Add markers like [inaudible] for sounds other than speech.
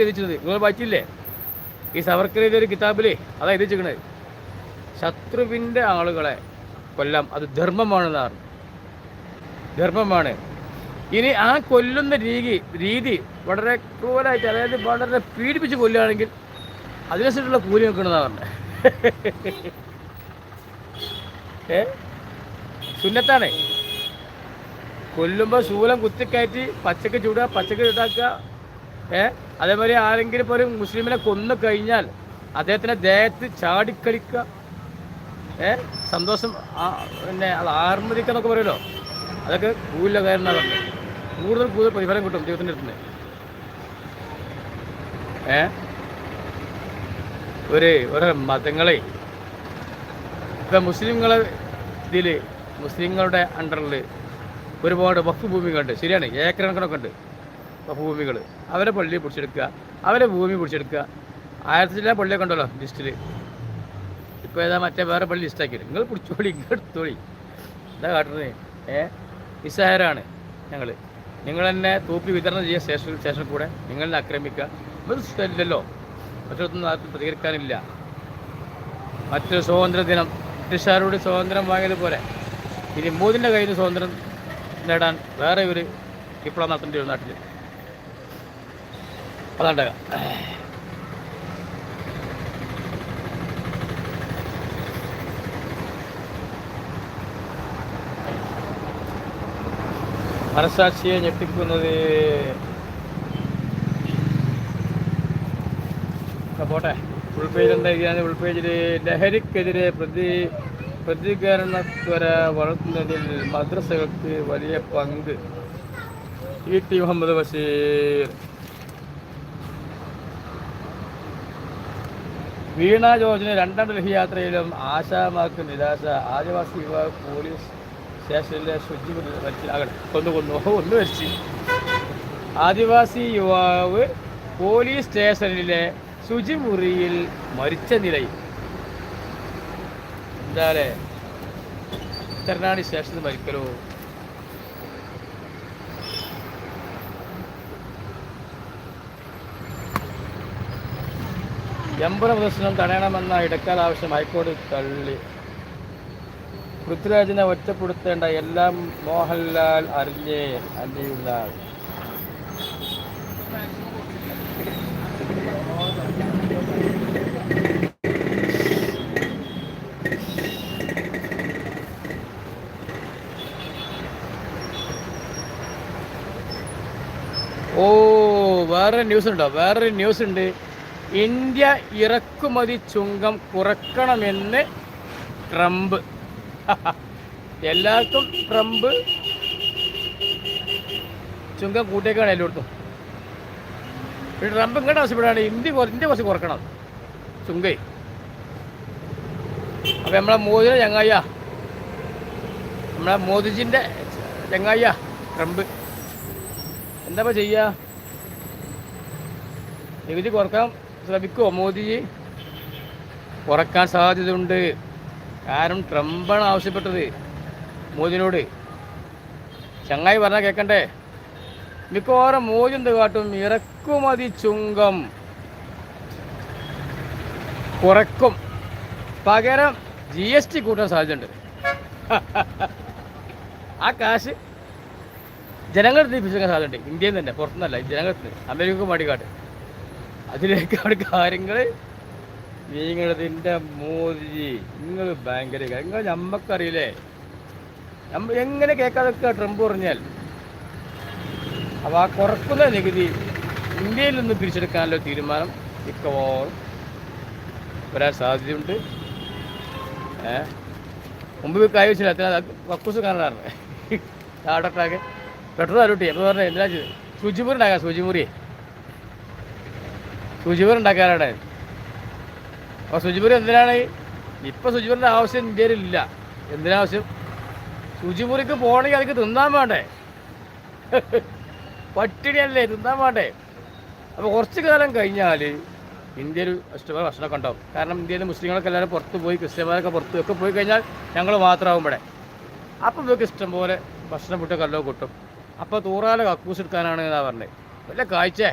എഴുതിച്ചത് നിങ്ങൾ വായിച്ചില്ലേ? ഈ സവർക്കർ എഴുതിയൊരു കിതാബിലേ അതാ എഴുതിച്ചിരിക്കണത് ശത്രുവിന്റെ ആളുകളെ കൊല്ലാം. അത് ധർമ്മമാണെന്ന് പറഞ്ഞു. ധർമ്മമാണ്. ഇനി ആ കൊല്ലുന്ന രീതി രീതി വളരെ ക്രൂരായിട്ട് അതായത് വളരെ പീഡിപ്പിച്ച് കൊല്ലുകയാണെങ്കിൽ അതിനനുസരിച്ചുള്ള കൂലി വെക്കണമെന്നാണ് പറഞ്ഞത് ഏ? സുന്നത്താണേ. കൊല്ലുമ്പോൾ ശൂലം കുത്തിക്കയറ്റി പച്ചക്ക് ചൂടുക പച്ചക്ക് ചൂടാക്കുക ഏ? അതേപോലെ ആരെങ്കിലും ഇപ്പോൾ ഒരു മുസ്ലിമിനെ കൊന്നു കഴിഞ്ഞാൽ അദ്ദേഹത്തിന്റെ ദേഹത്ത് ചാടിക്കളിക്കുക ഏ? സന്തോഷം പിന്നെ അത് ആർമതിക്കുക എന്നൊക്കെ പറയുമല്ലോ. അതൊക്കെ കൂലില്ല പറഞ്ഞത് കൂടുതൽ കൂടുതൽ പ്രതിഫലം കിട്ടും ദൈവത്തിന്റെ അടുത്ത് ഏ? ഒരു ഓരോ മതങ്ങളെ ഇപ്പം മുസ്ലിങ്ങളെ ഇതിൽ മുസ്ലിങ്ങളുടെ അണ്ടറിൽ ഒരുപാട് വഫ് ഭൂമികളുണ്ട് ശരിയാണ് ഏക്കർ കണക്കണൊക്കെ ഉണ്ട്. ഭൂമികൾ അവരെ പള്ളി പിടിച്ചെടുക്കുക. അവരെ ഭൂമി പിടിച്ചെടുക്കുക. ആയിരത്തി ചില പള്ളിയൊക്കെ ഉണ്ടല്ലോ ലിസ്റ്റിൽ ഇപ്പോൾ ഏതാ മറ്റേ വേറെ പള്ളി ലിസ്റ്റാക്കി നിങ്ങൾ പിടിച്ചോളി ഇങ്ങോട്ട് എടുത്തോളി. എന്താ കാട്ടുന്നത് ഏ? നിസ്സഹാരാണ് ഞങ്ങൾ നിങ്ങൾ തന്നെ തൂപ്പി വിതരണം ചെയ്യുക സ്റ്റേഷൻ സ്റ്റേഷനിൽ കൂടെ. നിങ്ങളെ ആക്രമിക്കുക. ഇത് ഇല്ലല്ലോ മറ്റൊന്നും ആർക്കും പ്രതികരിക്കാനില്ല. മറ്റൊരു സ്വാതന്ത്ര്യ ദിനം. ബ്രിട്ടീഷുകാരോട് സ്വാതന്ത്ര്യം വാങ്ങിയതുപോലെ ഇനി മോദിന്റെ കയ്യിൽ സ്വാതന്ത്ര്യം നേടാൻ വേറെ ഒരു വിപ്ലവം നടത്തേണ്ടി വരും നാട്ടിൽ അതാണ്ടാകാം മനസാക്ഷിയെ ഞെട്ടിക്കുന്നത് പോട്ടെ. ഫുൾ പേജ് എന്താ ഫുൾ പേജിൽ ലഹരിക്കെതിരെ പ്രതി പ്രതികരണത്വര വളർത്തുന്നതിൽ മദ്രസകൾക്ക് വലിയ പങ്ക്. E T Muhammad Basheer. വീണ ജോർജിന് രണ്ടാം ഡൽഹി യാത്രയിലും ആശാമാർക്ക് നിരാശ. ആദിവാസി യുവാവ് പോലീസ് സ്റ്റേഷനിലെ ശുചി മനസ്സിലാകണം കൊന്നു കൊന്നു ഒന്ന് മരിച്ചു. ആദിവാസി യുവാവ് പോലീസ് സ്റ്റേഷനിലെ ശുചിമുറിയിൽ മരിച്ച നിലയിൽ. എന്താലേ തിരനാടി സ്റ്റേഷനിൽ മരിക്കലോ? എമ്പുറ പ്രദർശനം തടയണമെന്ന ഇടക്കാല ആവശ്യം ഹൈക്കോടതി തള്ളി. പൃഥ്വിരാജിനെ ഒറ്റപ്പെടുത്തേണ്ട എല്ലാം മോഹൻലാൽ അറിഞ്ഞേ അല്ലയുള്ള ഓ വേറൊരു ന്യൂസ് ഉണ്ടോ വേറൊരു ന്യൂസ് ഉണ്ട് ഇന്ത്യ ഇറക്കുമതി ചുങ്കം കുറക്കണമെന്ന് ട്രംപ്. [laughs] എല്ലാവർക്കും ട്രംപ് ചുങ്കം കൂട്ടിയേക്കാണ് എല്ലായിടത്തും. ട്രംപ് ഇങ്ങോട്ട് ആവശ്യപ്പെടാണ് ഇന്ത്യ ഇന്ത്യ കുറച്ച് കുറക്കണം. ചുങ്കേ. അപ്പം നമ്മളെ മോദിയുടെ ചങ്ങായ നമ്മളെ മോദിജിന്റെ ചങ്ങായ ട്രംപ്. എന്താ ചെയ്യുക നികുതി കുറയ്ക്കാൻ ശ്രമിക്കുമോ മോദിജി കുറയ്ക്കാൻ സാധ്യതയുണ്ട്. കാരണം ട്രംപാണ് ആവശ്യപ്പെട്ടത് മോദിനോട്. ചങ്ങായി പറഞ്ഞാൽ കേൾക്കണ്ടേ മിക്കവാറും മോദി എന്ത് കാട്ടും? ഇറക്കുമതി ചുങ്കം. കുറക്കും പകരം ജി എസ് ടി കൂട്ടാൻ സാധ്യതയുണ്ട്. ആ കാശ് ജനങ്ങൾ ലഭിക്കാൻ സാധ്യതയുണ്ട്. ഇന്ത്യയിൽ നിന്ന് തന്നെ പുറത്തുനിന്നല്ല ജനങ്ങൾക്ക് അമേരിക്കക്ക് മടിക്കാട്ട് അതിലേക്കാണ് കാര്യങ്ങൾ നീങ്ങളതിന്റെ മോദി നിങ്ങൾ ഭയങ്കര നിങ്ങൾ നമ്മക്കറിയില്ലേ നമ്മൾ എങ്ങനെ കേൾക്കാതൊക്കെ ട്രംപ് പറഞ്ഞാൽ? അപ്പോൾ ആ കുറക്കുന്ന നികുതി ഇന്ത്യയിൽ നിന്ന് പിരിച്ചെടുക്കാനുള്ള തീരുമാനം മിക്കവാറും വരാൻ സാധ്യതയുണ്ട്. മുമ്പ് കൈവച്ചില്ല കക്കൂസ് കാണാറുണ്ട് [laughs] ആടട്ടാകെ പെട്രോൾ അരുട്ടി അപ്പോൾ പറഞ്ഞത് എന്തിനാ ചെയ്ത് ശുചിമുറി ശുചിമുറി ഉണ്ടാക്കാനാണ് അപ്പോൾ ശുചിമുറി എന്തിനാണ്? ഇപ്പം ശുചിമുറിന്റെ ആവശ്യം ഇന്ത്യയിലില്ല. എന്തിനാവശ്യം ശുചിമുറിക്ക് പോകണമെങ്കിൽ അതിക്ക് തിന്നാൻ വേണ്ടേ? പട്ടിണിയല്ലേ തിന്നാൻ വേണ്ടേ? അപ്പോൾ കുറച്ച് കാലം കഴിഞ്ഞാൽ ഇന്ത്യയിൽ ഇഷ്ടപോലെ ഭക്ഷണമൊക്കെ ഉണ്ടാവും. കാരണം ഇന്ത്യയിലെ മുസ്ലിങ്ങളൊക്കെ എല്ലാവരും പുറത്ത് പോയി ക്രിസ്ത്യന്മാരൊക്കെ പുറത്ത് ഒക്കെ പോയി കഴിഞ്ഞാൽ ഞങ്ങൾ മാത്രമാവും ഇവിടെ. അപ്പം ഇവർക്ക് ഇഷ്ടംപോലെ ഭക്ഷണം വിട്ട് കല്ലോ കിട്ടും. അപ്പോൾ തൂറാല കക്കൂസ് എടുക്കാനാണ് എന്നാ പറഞ്ഞത് വല്ല കാഴ്ചേ?